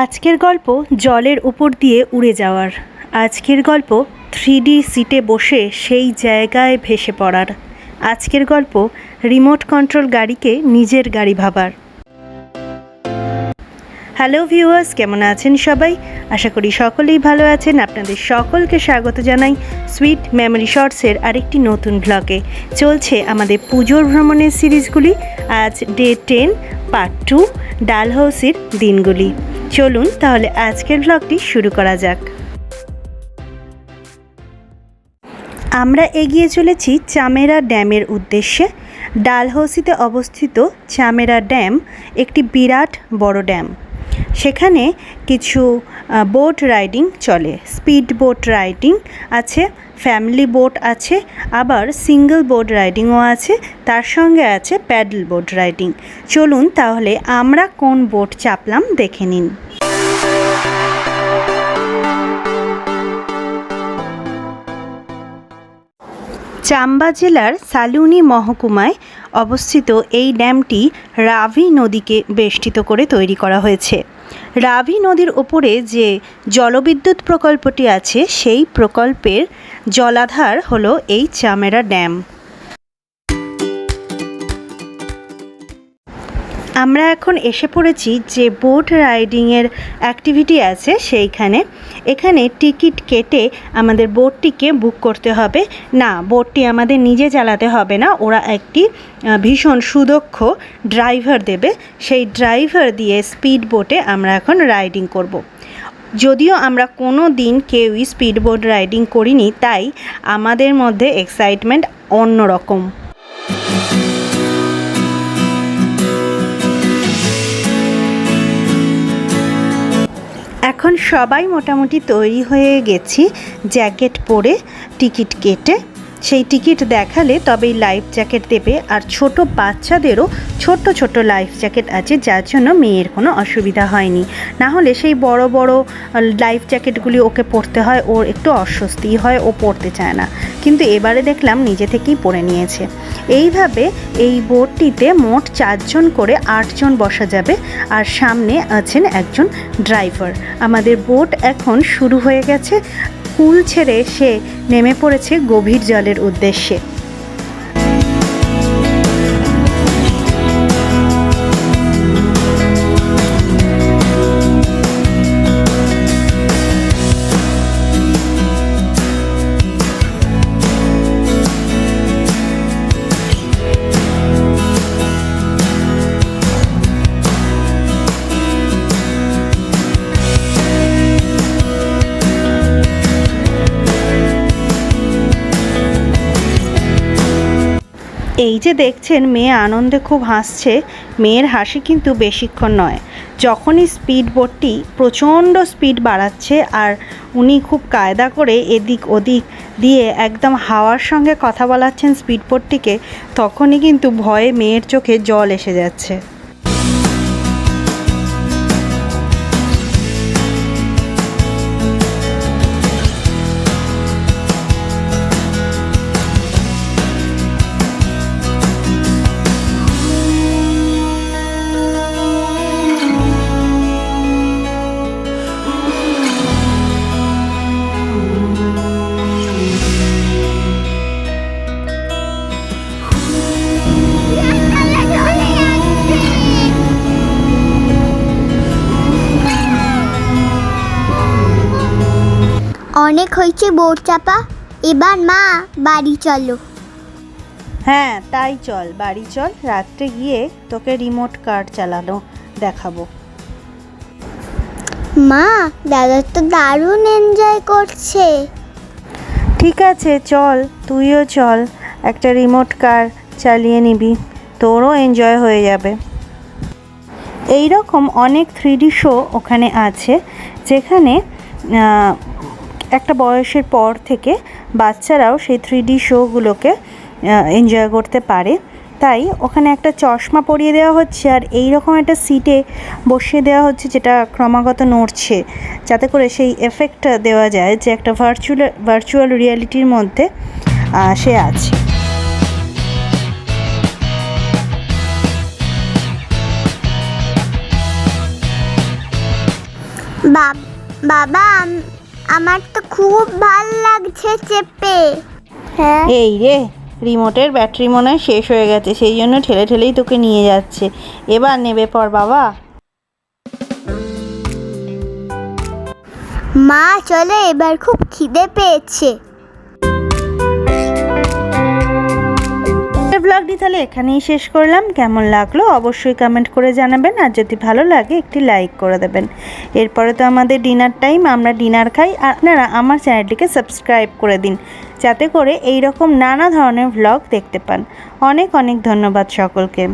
আজকের গল্প জলের উপর দিয়ে উড়ে যাওয়ার। আজকের গল্প থ্রি সিটে বসে সেই জায়গায় ভেসে পড়ার। আজকের গল্প রিমোট কন্ট্রোল গাড়িকে নিজের গাড়ি ভাবার। হ্যালো ভিউয়ার্স, কেমন আছেন সবাই? আশা করি সকলেই ভালো আছেন। আপনাদের সকলকে স্বাগত জানাই সুইট মেমোরি শর্টসের আরেকটি নতুন ব্লগে চলছে আমাদের পুজোর ভ্রমণের সিরিজগুলি। আজ ডে টেন, পার্ট টু ডালহাউসের দিনগুলি। চলুন তাহলে আজকের ব্লগটি শুরু করা যাক। আমরা এগিয়ে চলেছি চামেরা ড্যামের উদ্দেশ্যে। ডালহৌসিতে অবস্থিত চামেরা ড্যাম একটি বিরাট বড় ড্যাম। সেখানে কিছু বোট রাইডিং চলে। স্পিড বোট রাইডিং আছে, ফ্যামিলি বোট আছে, আবার সিঙ্গেল বোট রাইডিংও আছে, তার সঙ্গে আছে প্যাডেল বোট রাইডিং। চলুন তাহলে আমরা কোন বোট চাপলাম দেখে নিন। চাম্বা জেলার সালুনি মহকুমায় অবস্থিত এই ড্যামটি রাভি নদীকে বেষ্টিত করে তৈরি করা হয়েছে। রাভি নদীর ওপরে যে জলবিদ্যুৎ প্রকল্পটি আছে, সেই প্রকল্পের জলাধার হলো এই চামেরা ড্যাম। আমরা এখন এসে পড়েছি যে বোট রাইডিংয়ের অ্যাক্টিভিটি আছে সেইখানে। এখানে টিকিট কেটে আমাদের বোটটিকে বুক করতে হবে। না, বোটটি আমাদের নিজে চালাতে হবে না, ওরা একটি ভীষণ সুদক্ষ ড্রাইভার দেবে। সেই ড্রাইভার দিয়ে স্পিড বোটে আমরা এখন রাইডিং করব। যদিও আমরা কোনো দিন কেউই স্পিড বোট রাইডিং করিনি, তাই আমাদের মধ্যে এক্সাইটমেন্ট অন্যরকম। এখন সবাই মোটামুটি তৈরি হয়ে গেছি জ্যাকেট পরে টিকিট কেটে। সেই টিকিট দেখালে তবেই লাইফ জ্যাকেট দেবে আর ছোট বাচ্চাদেরও ছোট ছোট লাইফ জ্যাকেট আছে, যার জন্য মেয়ের কোনো অসুবিধা হয়নি। না হলে সেই বড় বড় লাইফ জ্যাকেটগুলি ওকে পরতে হয়, ওর একটু অস্বস্তি হয়, ও পরতে চায় না। কিন্তু এবারে দেখলাম নিজে থেকেই পরে নিয়েছে। এইভাবে এই বোটটিতে মোট চারজন করে আটজন বসা যাবে আর সামনে আছেন একজন ড্রাইভার। আমাদের বোট এখন শুরু হয়ে গেছে। কুল ছেড়ে সে নেমে পড়েছে গভীর জলের উদ্দেশ্যে। এই যে দেখছেন, মেয়ে আনন্দে খুব হাসছে। মেয়ের হাসি কিন্তু বেশিক্ষণ নয়। যখনই স্পিড বোটটি প্রচণ্ড স্পিড বাড়াচ্ছে আর উনি খুব কায়দা করে এদিক ওদিক দিয়ে একদম হাওয়ার সঙ্গে কথা বলাচ্ছেন স্পিড বোটটিকে তখনই কিন্তু ভয়ে মেয়ের চোখে জল এসে যাচ্ছে। অনেক হয়েছে বোট চাপা। এবার মা বাড়ি চলো। হ্যাঁ তাই চল বাড়ি চল। রাত্রে গিয়ে তোকে রিমোট কার চালানো দেখাবো। মা দাদা তো দারুণ এনজয় করছে। ঠিক আছে চল তুইও চল একটা রিমোট কার চালিয়ে নিবি। তোরও এনজয় হয়ে যাবে। এই রকম অনেক থ্রিডি শো ওখানে আছে যেখানে একটা বয়সের পর থেকে বাচ্চারাও সেই থ্রি ডি শোগুলোকে এনজয় করতে পারে। তাই ওখানে একটা চশমা পরিয়ে দেওয়া হচ্ছে আর এই রকম একটা সিটে বসিয়ে দেওয়া হচ্ছে যেটা ক্রমাগত নড়ছে। যাতে করে সেই এফেক্টটা দেওয়া যায় যে একটা ভার্চুয়াল ভার্চুয়াল রিয়ালিটির মধ্যে সে আছে। বাবা আমার তো খুব ভালো লাগছে চেপে। হ্যাঁ? এই রে রিমোটের ব্যাটারি মনে হয় শেষ হয়ে গেছে সেই জন্য ঠেলে ঠেলেই তোকে নিয়ে যাচ্ছে। এবার নেবে পর বাবা। মা চলে এবার খুব খিদে পেয়েছে। ব্লগটি তাহলে এখানেই শেষ করলাম। কেমন লাগল অবশ্যই কমেন্ট করে জানাবেন। আর যদি ভালো লাগে একটি লাইক করে দেবেন। এরপরে তো আমাদের ডিনার টাইম আমরা ডিনার খাই। আর আপনারা আমার চ্যানেলটিকে সাবস্ক্রাইব করে দিন। যাতে করে এই রকম নানা ধরনের ভ্লগ দেখতে পান। অনেক অনেক ধন্যবাদ সকলকে।